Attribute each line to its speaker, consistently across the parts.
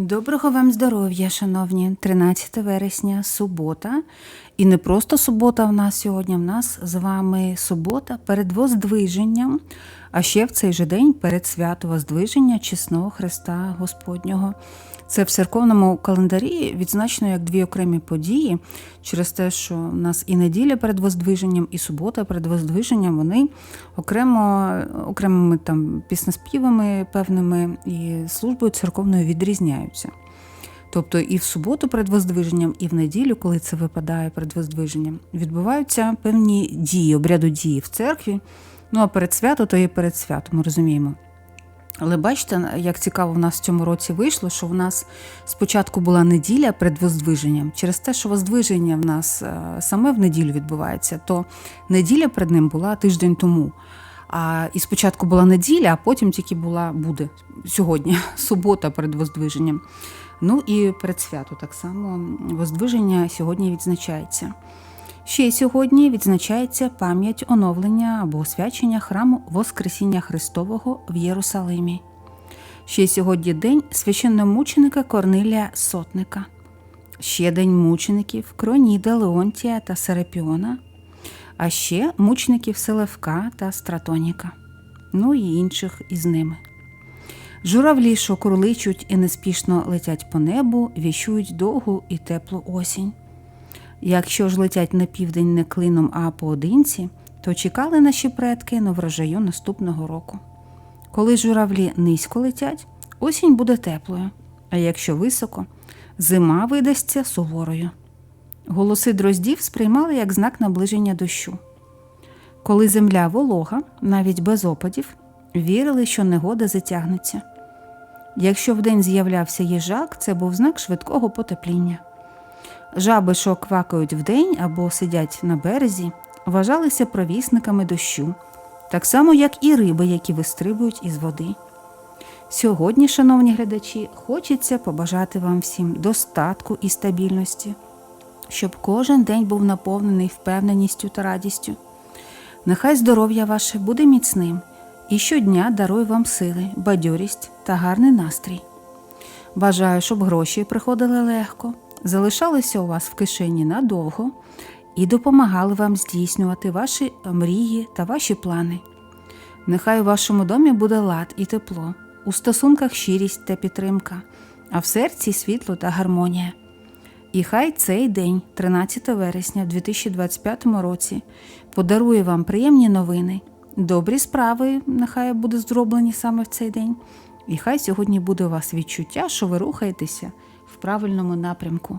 Speaker 1: Доброго вам здоров'я, шановні, 13 вересня, субота. І не просто субота в нас сьогодні, в нас з вами субота перед Воздвиженням, а ще в цей же день перед свято Воздвиження чесного Христа Господнього. Це в церковному календарі відзначено як дві окремі події через те, що в нас і неділя перед Воздвиженням, і субота перед Воздвиженням вони окремо окремими там піснеспівами певними і службою церковною відрізняються. Тобто і в суботу перед Воздвиженням, і в неділю, коли це випадає перед Воздвиженням, відбуваються певні дії, обряду дії в церкві. Ну а перед свято, то і перед святом, ми розуміємо. Але бачите, як цікаво в нас в цьому році вийшло, що в нас спочатку була неділя перед Воздвиженням. Через те, що Воздвиження в нас е, саме в неділю відбувається, то неділя перед ним була тиждень тому. А і спочатку була неділя, а потім тільки була буде сьогодні, субота перед Воздвиженням. Ну і перед свято так само Воздвиження сьогодні відзначається. Ще сьогодні відзначається пам'ять оновлення або освячення храму Воскресіння Христового в Єрусалимі. Ще сьогодні день священномученика Корнилія Сотника, ще день мучеників Кроніда, Леонтія та Серепіона, а ще мучеників Селевка та Стратоніка, ну і інших із ними. Журавлі, що курличуть і неспішно летять по небу, віщують довгу і теплу осінь. Якщо ж летять на південь не клином, а поодинці, то чекали наші предки на врожаю наступного року. Коли журавлі низько летять, осінь буде теплою, а якщо високо, зима видасться суворою. Голоси дроздів сприймали як знак наближення дощу. Коли земля волога, навіть без опадів, вірили, що негода затягнеться. Якщо вдень з'являвся їжак, це був знак швидкого потепління. Жаби, що квакають вдень або сидять на березі, вважалися провісниками дощу, так само, як і риби, які вистрибують із води. Сьогодні, шановні глядачі, хочеться побажати вам всім достатку і стабільності, щоб кожен день був наповнений впевненістю та радістю. Нехай здоров'я ваше буде міцним і щодня дарує вам сили, бадьорість та гарний настрій. Бажаю, щоб гроші приходили легко залишалися у вас в кишені надовго і допомагали вам здійснювати ваші мрії та ваші плани. Нехай у вашому домі буде лад і тепло, у стосунках щирість та підтримка, а в серці світло та гармонія. І хай цей день, 13 вересня 2025 році, подарує вам приємні новини, добрі справи, нехай будуть зроблені саме в цей день. І хай сьогодні буде у вас відчуття, що ви рухаєтеся правильному напрямку.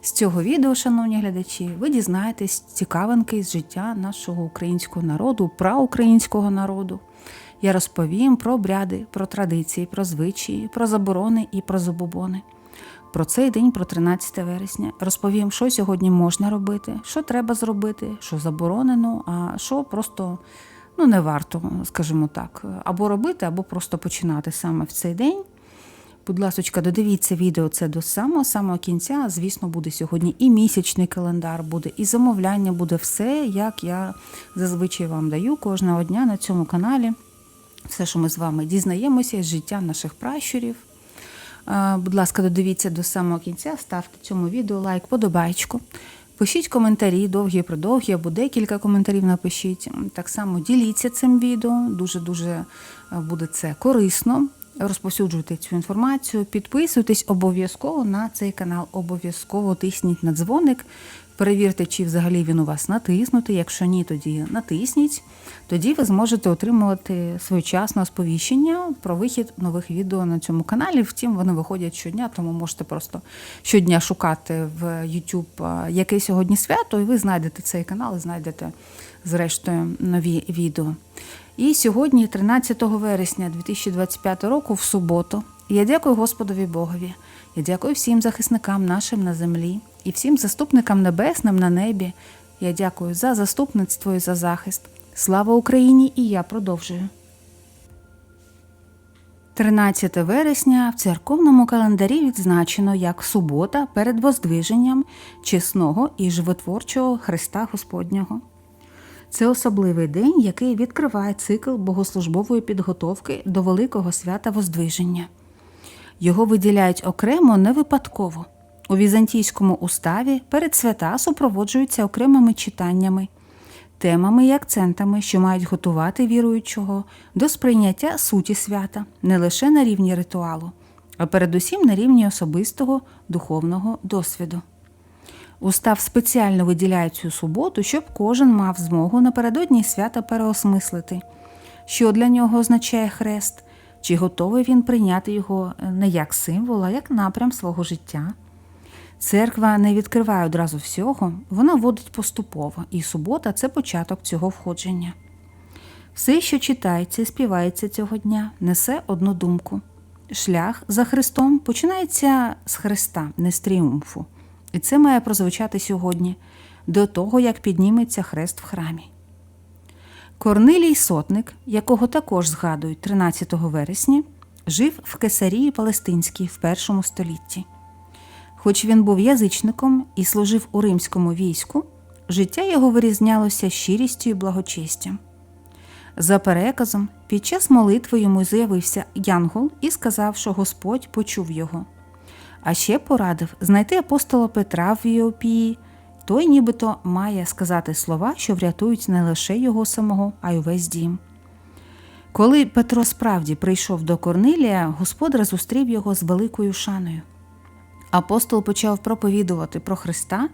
Speaker 1: З цього відео, шановні глядачі, ви дізнаєтесь цікавинки з життя нашого українського народу, праукраїнського народу. Я розповім про обряди, про традиції, про звичаї, про заборони і про забобони. Про цей день, про 13 вересня, розповім, що сьогодні можна робити, що треба зробити, що заборонено, а що просто ну, не варто, скажімо так, або робити, або просто починати саме в цей день. Будь ласочка, додивіться відео це до самого самого кінця. Звісно, буде сьогодні і місячний календар, буде, і замовляння, буде все, як я зазвичай вам даю кожного дня на цьому каналі. Все, що ми з вами дізнаємося з життя наших пращурів. Будь ласка, додивіться до самого кінця, ставте цьому відео лайк, подобайку. Пишіть коментарі, довгі, продовгі, або декілька коментарів напишіть. Так само діліться цим відео, дуже-дуже буде це корисно розповсюджуйте цю інформацію, підписуйтесь обов'язково на цей канал, обов'язково тисніть на дзвоник. Перевірте, чи взагалі він у вас натиснутий. Якщо ні, тоді натисніть. Тоді ви зможете отримувати своєчасне сповіщення про вихід нових відео на цьому каналі. Втім, вони виходять щодня, тому можете просто щодня шукати в YouTube, яке сьогодні свято, і ви знайдете цей канал і знайдете, зрештою, нові відео. І сьогодні, 13 вересня 2025 року, в суботу, я дякую Господові Богові. Я дякую всім захисникам нашим на землі і всім заступникам небесним на небі. Я дякую за заступництво і за захист. Слава Україні! І я продовжую. 13 вересня в церковному календарі відзначено як субота перед Воздвиженням чесного і животворчого Христа Господнього. Це особливий день, який відкриває цикл богослужбової підготовки до Великого свята Воздвиження. Його виділяють окремо не випадково. У візантійському уставі перед свята супроводжуються окремими читаннями, темами і акцентами, що мають готувати віруючого до сприйняття суті свята не лише на рівні ритуалу, а передусім на рівні особистого духовного досвіду. Устав спеціально виділяє цю суботу, щоб кожен мав змогу напередодні свята переосмислити, що для нього означає хрест, чи готовий він прийняти його не як символ, а як напрям свого життя. Церква не відкриває одразу всього, вона вводить поступово, і субота це початок цього входження. Все, що читається і співається цього дня, несе одну думку. Шлях за Христом починається з Христа, не з тріумфу. І це має прозвучати сьогодні, до того, як підніметься хрест в храмі. Корнилій Сотник, якого також згадують 13 вересня, жив в Кесарії Палестинській в першому столітті. Хоч він був язичником і служив у римському війську, життя його вирізнялося щирістю і благочестям. За переказом, під час молитви йому з'явився Янгол і сказав, що Господь почув його. А ще порадив знайти апостола Петра в Іопії. Той нібито має сказати слова, що врятують не лише його самого, а й увесь дім. Коли Петро справді прийшов до Корнилія, господар зустрів його з великою шаною. Апостол почав проповідувати про Христа,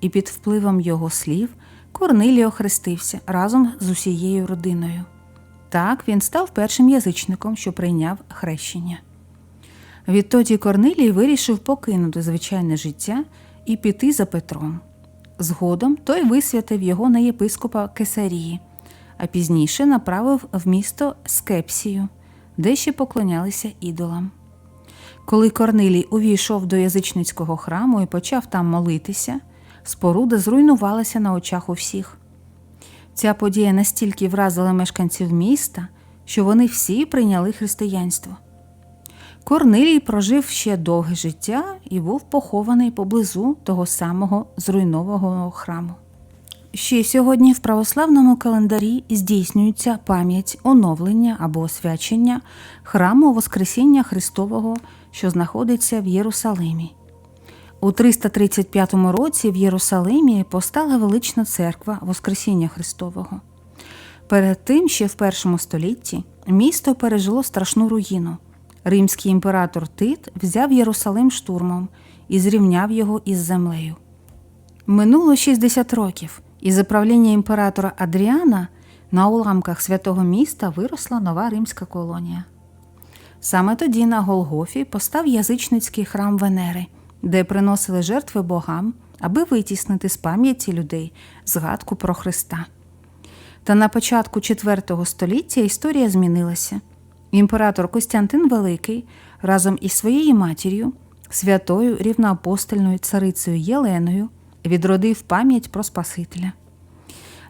Speaker 1: і під впливом його слів Корнилій охрестився разом з усією родиною. Так він став першим язичником, що прийняв хрещення. Відтоді Корнилій вирішив покинути звичайне життя і піти за Петром. Згодом той висвятив його на єпископа Кесарії, а пізніше направив в місто Скепсію, де ще поклонялися ідолам. Коли Корнилій увійшов до язичницького храму і почав там молитися, споруда зруйнувалася на очах у всіх. Ця подія настільки вразила мешканців міста, що вони всі прийняли християнство. Корнилій прожив ще довге життя і був похований поблизу того самого зруйнованого храму. Ще сьогодні в православному календарі здійснюється пам'ять оновлення або освячення храму Воскресіння Христового, що знаходиться в Єрусалимі. У 335 році в Єрусалимі постала велична церква Воскресіння Христового. Перед тим, ще в першому столітті, місто пережило страшну руїну. Римський імператор Тит взяв Єрусалим штурмом і зрівняв його із землею. Минуло 60 років, і за правління імператора Адріана на уламках святого міста виросла нова римська колонія. Саме тоді на Голгофі постав язичницький храм Венери, де приносили жертви богам, аби витіснити з пам'яті людей згадку про Христа. Та на початку IV століття історія змінилася. Імператор Костянтин Великий разом із своєю матір'ю, святою рівноапостольною царицею Єленою, відродив пам'ять про Спасителя.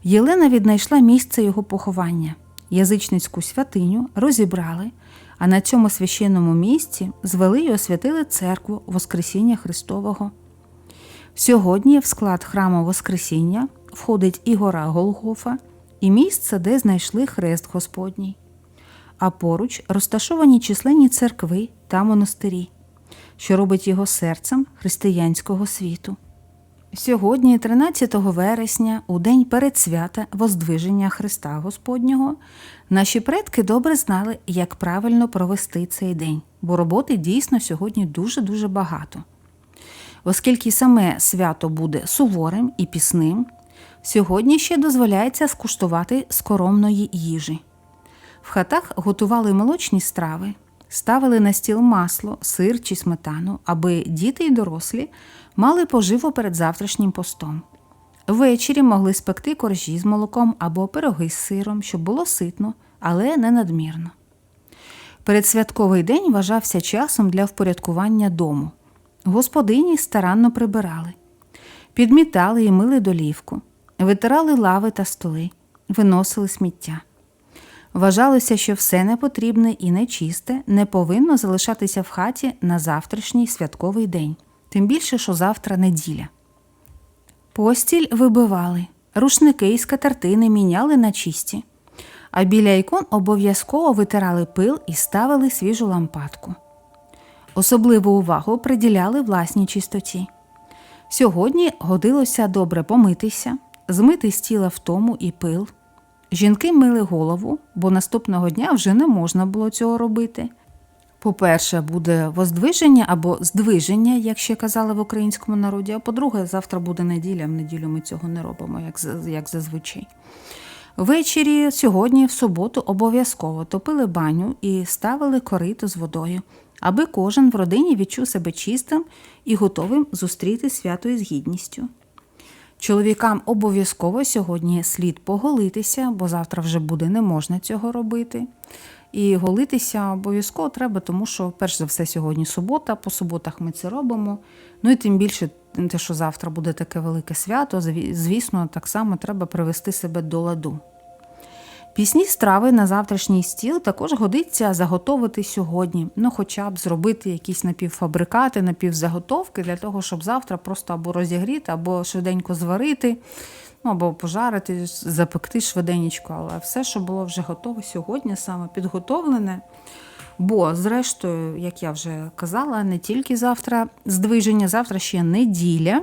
Speaker 1: Єлена віднайшла місце його поховання, язичницьку святиню розібрали, а на цьому священному місці звели й освятили церкву Воскресіння Христового. Сьогодні в склад храму Воскресіння входить і гора Голгофа, і місце, де знайшли хрест Господній а поруч розташовані численні церкви та монастирі, що робить його серцем християнського світу. Сьогодні, 13 вересня, у день перед свята Воздвиження Христа Господнього, наші предки добре знали, як правильно провести цей день, бо роботи дійсно сьогодні дуже-дуже багато. Оскільки саме свято буде суворим і пісним, сьогодні ще дозволяється скуштувати скоромної їжі. В хатах готували молочні страви, ставили на стіл масло, сир чи сметану, аби діти й дорослі мали поживо перед завтрашнім постом. Ввечері могли спекти коржі з молоком або пироги з сиром, щоб було ситно, але не надмірно. Передсвятковий день вважався часом для впорядкування дому. Господині старанно прибирали, підмітали і мили долівку, витирали лави та столи, виносили сміття. Вважалося, що все непотрібне і нечисте не повинно залишатися в хаті на завтрашній святковий день, тим більше, що завтра неділя. Постіль вибивали, рушники і скатертини міняли на чисті, а біля ікон обов'язково витирали пил і ставили свіжу лампадку. Особливу увагу приділяли власній чистоті. Сьогодні годилося добре помитися, змити з тіла втому і пил. Жінки мили голову, бо наступного дня вже не можна було цього робити. По-перше, буде воздвиження або здвиження, як ще казали в українському народі. А по-друге, завтра буде неділя. В неділю ми цього не робимо, як, як зазвичай. Ввечері сьогодні, в суботу, обов'язково топили баню і ставили корито з водою, аби кожен в родині відчув себе чистим і готовим зустріти свято із гідністю. Чоловікам обов'язково сьогодні слід поголитися, бо завтра вже буде не можна цього робити. І голитися обов'язково треба, тому що, перш за все, сьогодні субота, по суботах ми це робимо. Ну і тим більше, те, що завтра буде таке велике свято, звісно, так само треба привести себе до ладу. Пісні страви на завтрашній стіл також годиться заготовити сьогодні. Ну, хоча б зробити якісь напівфабрикати, напівзаготовки для того, щоб завтра просто або розігріти, або швиденько зварити, ну, або пожарити, запекти швиденько. Але все, що було вже готове сьогодні, саме підготовлене. Бо, зрештою, як я вже казала, не тільки завтра здвиження, завтра ще неділя.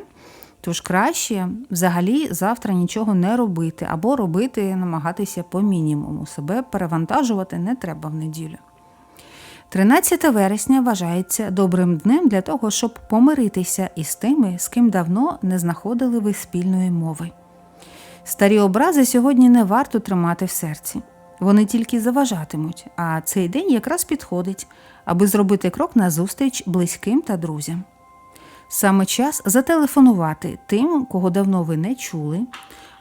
Speaker 1: Тож краще взагалі завтра нічого не робити або робити, намагатися по мінімуму. Себе перевантажувати не треба в неділю. 13 вересня вважається добрим днем для того, щоб помиритися із тими, з ким давно не знаходили ви спільної мови. Старі образи сьогодні не варто тримати в серці. Вони тільки заважатимуть, а цей день якраз підходить, аби зробити крок назустріч близьким та друзям. Саме час зателефонувати тим, кого давно ви не чули,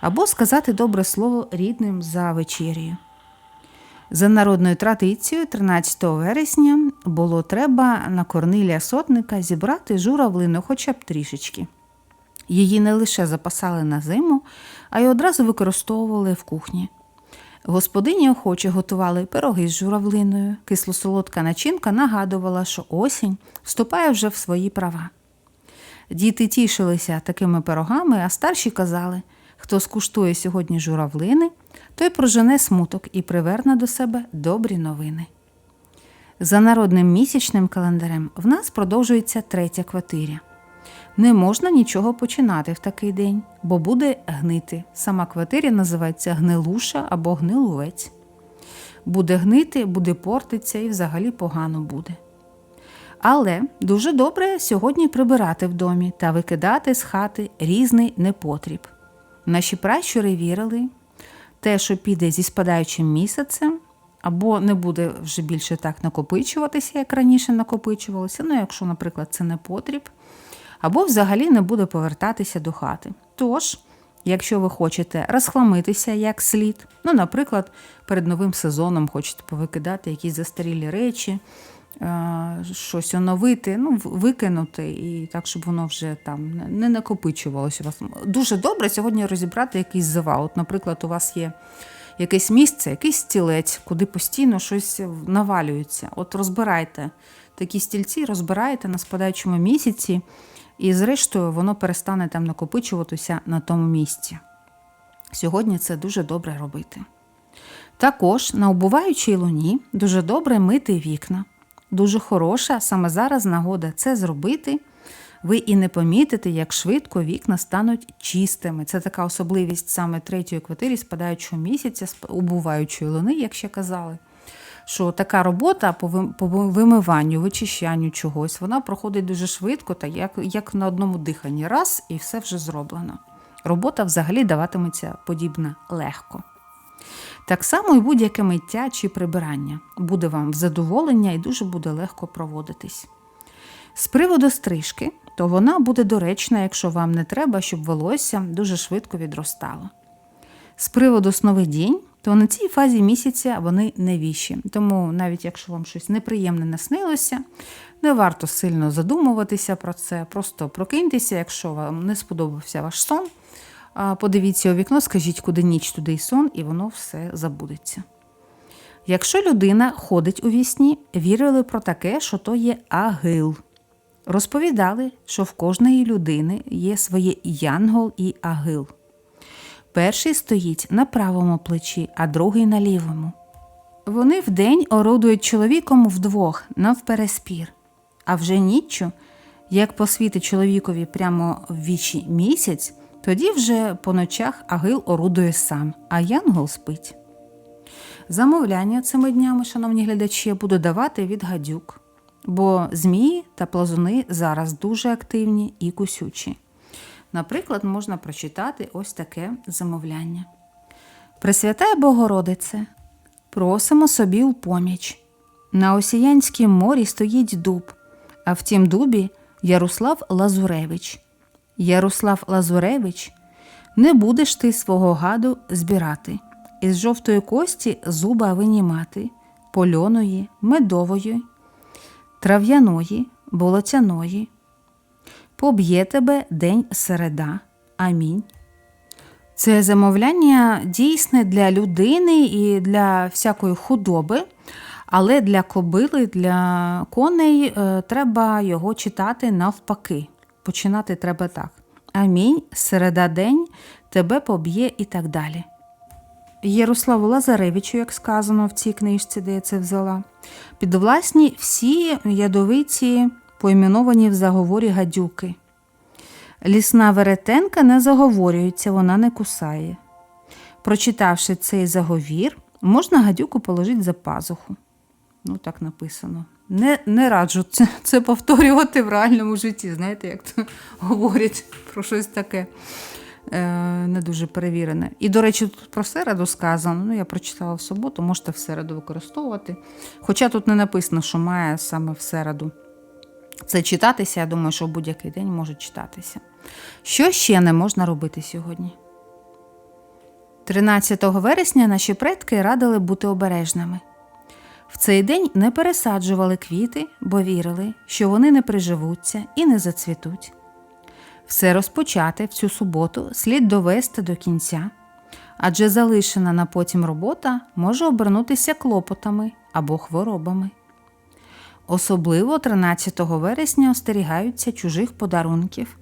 Speaker 1: або сказати добре слово рідним за вечерію. За народною традицією, 13 вересня було треба на Корнилія Сотника зібрати журавлину хоча б трішечки. Її не лише запасали на зиму, а й одразу використовували в кухні. Господині охоче готували пироги з журавлиною. Кисло-солодка начинка нагадувала, що осінь вступає вже в свої права. Діти тішилися такими пирогами, а старші казали, хто скуштує сьогодні журавлини, той прожене смуток і приверне до себе добрі новини. За народним місячним календарем в нас продовжується третя квартиря. Не можна нічого починати в такий день, бо буде гнити. Сама квартиря називається гнилуша або гнилувець. Буде гнити, буде портитися і взагалі погано буде. Але дуже добре сьогодні прибирати в домі та викидати з хати різний непотріб. Наші пращури вірили, те, що піде зі спадаючим місяцем, або не буде вже більше так накопичуватися, як раніше накопичувалося, ну, якщо, наприклад, це непотріб, або взагалі не буде повертатися до хати. Тож, якщо ви хочете розхламитися як слід, ну, наприклад, перед новим сезоном хочете повикидати якісь застарілі речі, щось оновити, ну, викинути, і так, щоб воно вже там не- накопичувалося вас. Дуже добре сьогодні розібрати якийсь завал. От, наприклад, у вас є якесь місце, якийсь стілець, куди постійно щось навалюється. От розбирайте такі стільці, розбирайте на спадаючому місяці, і зрештою воно перестане там накопичуватися на тому місці. Сьогодні це дуже добре робити. Також на убуваючій луні дуже добре мити вікна. Дуже хороша саме зараз нагода це зробити. Ви і не помітите, як швидко вікна стануть чистими. Це така особливість саме третьої квартири спадаючого місяця, сп- убуваючої луни, як ще казали. Що така робота по вимиванню, вичищанню чогось, вона проходить дуже швидко, та як, як на одному диханні. Раз і все вже зроблено. Робота взагалі даватиметься подібна легко. Так само і будь-яке миття чи прибирання буде вам в задоволення і дуже буде легко проводитись. З приводу стрижки, то вона буде доречна, якщо вам не треба, щоб волосся дуже швидко відростало. З приводу сновидінь, то на цій фазі місяця вони невіші. Тому навіть якщо вам щось неприємне наснилося, не варто сильно задумуватися про це. Просто прокиньтеся, якщо вам не сподобався ваш сон. Подивіться у вікно, скажіть, куди ніч, туди й сон, і воно все забудеться. Якщо людина ходить у вісні, вірили про таке, що то є агил. Розповідали, що в кожної людини є своє янгол і агил. Перший стоїть на правому плечі, а другий на лівому. Вони вдень орудують чоловіком вдвох навпереспір, А вже ніччю, як посвітить чоловікові прямо в вічі місяць, тоді вже по ночах агил орудує сам, а янгол спить. Замовляння цими днями, шановні глядачі, я буду давати від гадюк, бо змії та плазуни зараз дуже активні і кусючі. Наприклад, можна прочитати ось таке замовляння. Пресвятая Богородице, просимо собі у поміч. На Осіянськім морі стоїть дуб, а в тім дубі Ярослав Лазуревич. Ярослав Лазуревич, не будеш ти свого гаду збирати, із жовтої кості зуба винімати, польоної, медової, трав'яної, болотяної. Поб'є тебе день середа. Амінь. Це замовляння дійсне для людини і для всякої худоби, але для кобили, для коней е, треба його читати навпаки. Починати треба так. Амінь, середа день, тебе поб'є і так далі. Ярославу Лазаревичу, як сказано в цій книжці, де я це взяла, підвласні всі ядовиці поіменовані в заговорі гадюки. Лісна веретенка не заговорюється, вона не кусає. Прочитавши цей заговір, можна гадюку положити за пазуху. Ну, так написано. Не, не раджу це, це повторювати в реальному житті. Знаєте, як то говорять про щось таке е, не дуже перевірене. І, до речі, тут про середу сказано. Ну, я прочитала в суботу, можете в середу використовувати. Хоча тут не написано, що має саме в середу. Це читатися, я думаю, що в будь-який день може читатися. Що ще не можна робити сьогодні? 13 вересня наші предки радили бути обережними. В цей день не пересаджували квіти, бо вірили, що вони не приживуться і не зацвітуть. Все розпочати в цю суботу слід довести до кінця, адже залишена на потім робота може обернутися клопотами або хворобами. Особливо 13 вересня остерігаються чужих подарунків.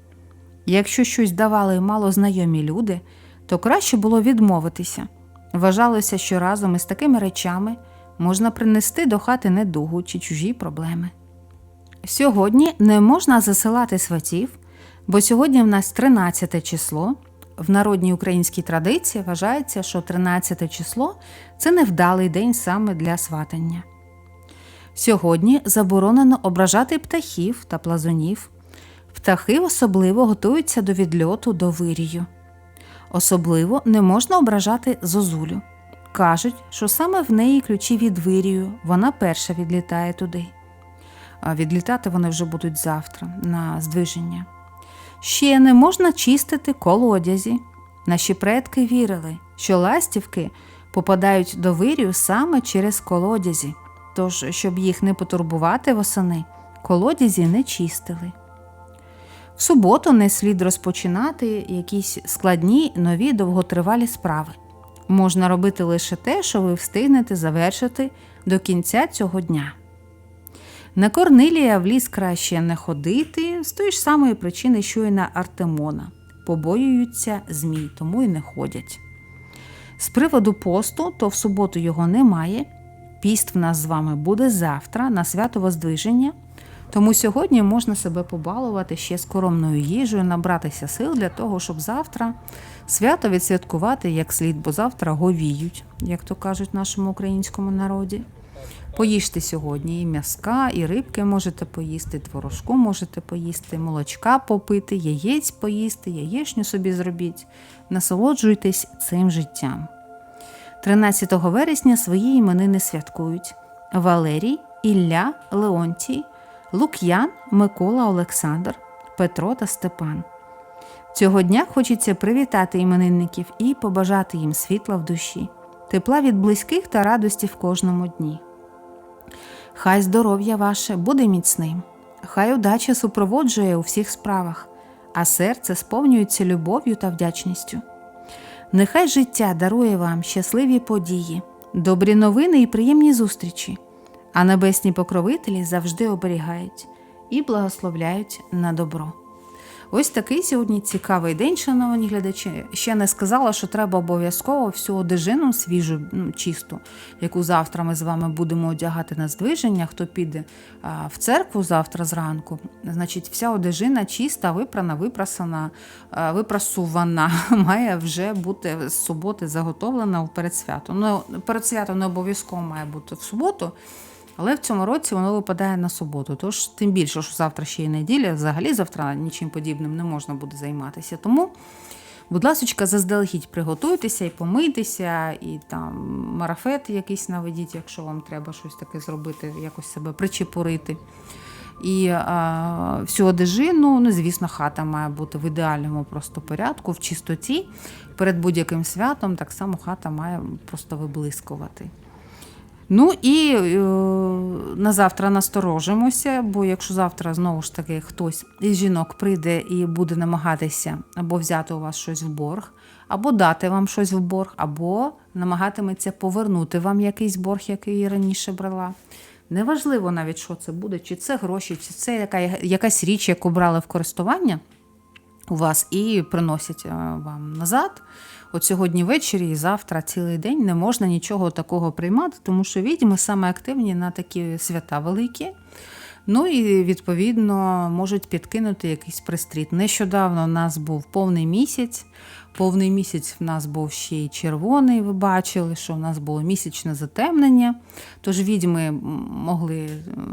Speaker 1: Якщо щось давали малознайомі люди, то краще було відмовитися. Вважалося, що разом із такими речами можна принести до хати недугу чи чужі проблеми. Сьогодні не можна засилати сватів, бо сьогодні в нас 13 число. В народній українській традиції вважається, що 13 число це невдалий день саме для сватання. Сьогодні заборонено ображати птахів та плазунів. Птахи особливо готуються до відльоту до вирію. Особливо не можна ображати зозулю. Кажуть, що саме в неї ключі від вирію, вона перша відлітає туди. А відлітати вони вже будуть завтра на здвиження. Ще не можна чистити колодязі. Наші предки вірили, що ластівки попадають до вирію саме через колодязі. Тож, щоб їх не потурбувати восени, колодязі не чистили. В суботу не слід розпочинати якісь складні нові довготривалі справи. Можна робити лише те, що ви встигнете завершити до кінця цього дня. На Корнилія в ліс краще не ходити з тої ж самої причини, що й на Артемона. Побоюються змій, тому й не ходять. З приводу посту, то в суботу його немає. Піст в нас з вами буде завтра на свято Воздвиження. Тому сьогодні можна себе побалувати ще скоромною їжею, набратися сил для того, щоб завтра свято відсвяткувати як слід, бо завтра говіють, як то кажуть в нашому українському народі. Поїжте сьогодні і м'язка, і рибки можете поїсти, творожку можете поїсти, молочка попити, яєць поїсти, яєчню собі зробіть. Насолоджуйтесь цим життям. 13 вересня свої іменини святкують Валерій, Ілля, Леонтій, Лук'ян, Микола, Олександр, Петро та Степан. Цього дня хочеться привітати іменинників і побажати їм світла в душі, тепла від близьких та радості в кожному дні. Хай здоров'я ваше буде міцним, хай удача супроводжує у всіх справах, а серце сповнюється любов'ю та вдячністю. Нехай життя дарує вам щасливі події, добрі новини і приємні зустрічі, а небесні покровителі завжди оберігають і благословляють на добро. Ось такий сьогодні цікавий день, шановні глядачі. Ще не сказала, що треба обов'язково всю одежину свіжу, ну, чисту, яку завтра ми з вами будемо одягати на здвиження. Хто піде в церкву завтра зранку, значить, вся одежина чиста, випрана, випрасана, випрасувана, має вже бути з суботи заготовлена перед святом. Ну, перед святом не обов'язково має бути в суботу. Але в цьому році воно випадає на суботу. Тож тим більше, що завтра ще й неділя, взагалі завтра нічим подібним не можна буде займатися. Тому, будь ласка, заздалегідь приготуйтеся і помийтеся, і там марафет якийсь наведіть, якщо вам треба щось таке зробити, якось себе причепурити. І а, всю одежину, ну, звісно, хата має бути в ідеальному просто порядку, в чистоті. Перед будь-яким святом так само хата має просто виблискувати. Ну і е, на завтра насторожимося, бо якщо завтра знову ж таки хтось із жінок прийде і буде намагатися або взяти у вас щось в борг, або дати вам щось в борг, або намагатиметься повернути вам якийсь борг, який раніше брала. Неважливо навіть, що це буде, чи це гроші, чи це яка, якась річ, яку брали в користування у вас і приносять е, вам назад. От сьогодні ввечері і завтра цілий день не можна нічого такого приймати, тому що відьми саме активні на такі свята великі. Ну і відповідно можуть підкинути якийсь пристріт. Нещодавно у нас був повний місяць. Повний місяць в нас був ще й червоний. Ви бачили, що в нас було місячне затемнення. Тож відьми могли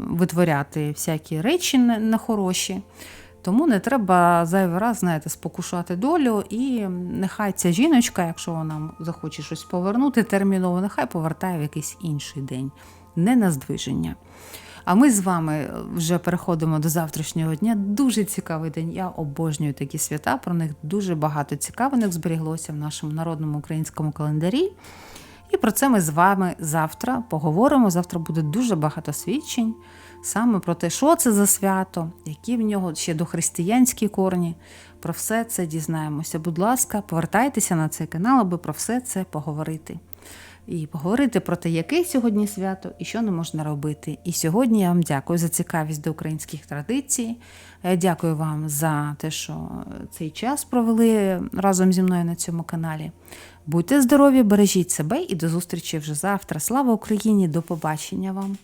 Speaker 1: витворяти всякі речі на хороші. Тому не треба зайвий раз, знаєте, спокушати долю, і нехай ця жіночка, якщо вона захоче щось повернути терміново, нехай повертає в якийсь інший день, не на здвиження. А ми з вами вже переходимо до завтрашнього дня. Дуже цікавий день. Я обожнюю такі свята. Про них дуже багато цікавинок зберіглося в нашому народному українському календарі. Про це ми з вами завтра поговоримо. Завтра буде дуже багато свідчень саме про те, що це за свято, які в нього ще дохристиянські корні. Про все це дізнаємося. Будь ласка, повертайтеся на цей канал, аби про все це поговорити. І поговорити про те, яке сьогодні свято і що не можна робити. І сьогодні я вам дякую за цікавість до українських традицій. Дякую вам за те, що цей час провели разом зі мною на цьому каналі. Будьте здорові, бережіть себе і до зустрічі вже завтра. Слава Україні! До побачення вам!